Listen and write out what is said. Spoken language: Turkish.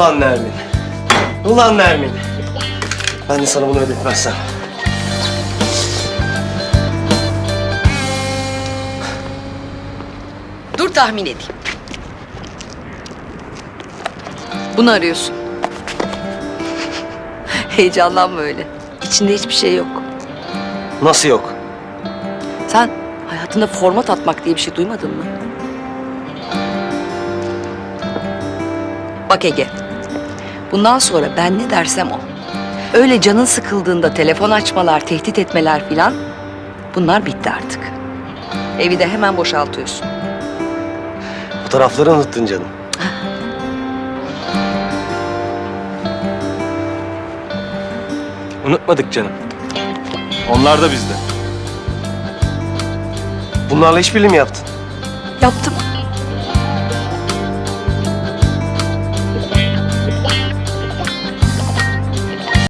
Ulan Nermin. Ulan Nermin. Ben de sana bunu ödetmezsem. Dur tahmin edeyim. Bunu arıyorsun. Heyecanlanma öyle. İçinde hiçbir şey yok. Nasıl yok? Sen hayatında format atmak diye bir şey duymadın mı? Bak Ege. Bundan sonra ben ne dersem o. Öyle canın sıkıldığında telefon açmalar, tehdit etmeler filan bunlar bitti artık. Evi de hemen boşaltıyorsun. Fotoğrafları unuttun canım. Unutmadık canım. Onlar da bizde. Bunlarla işbirliği mi yaptın? Yaptım.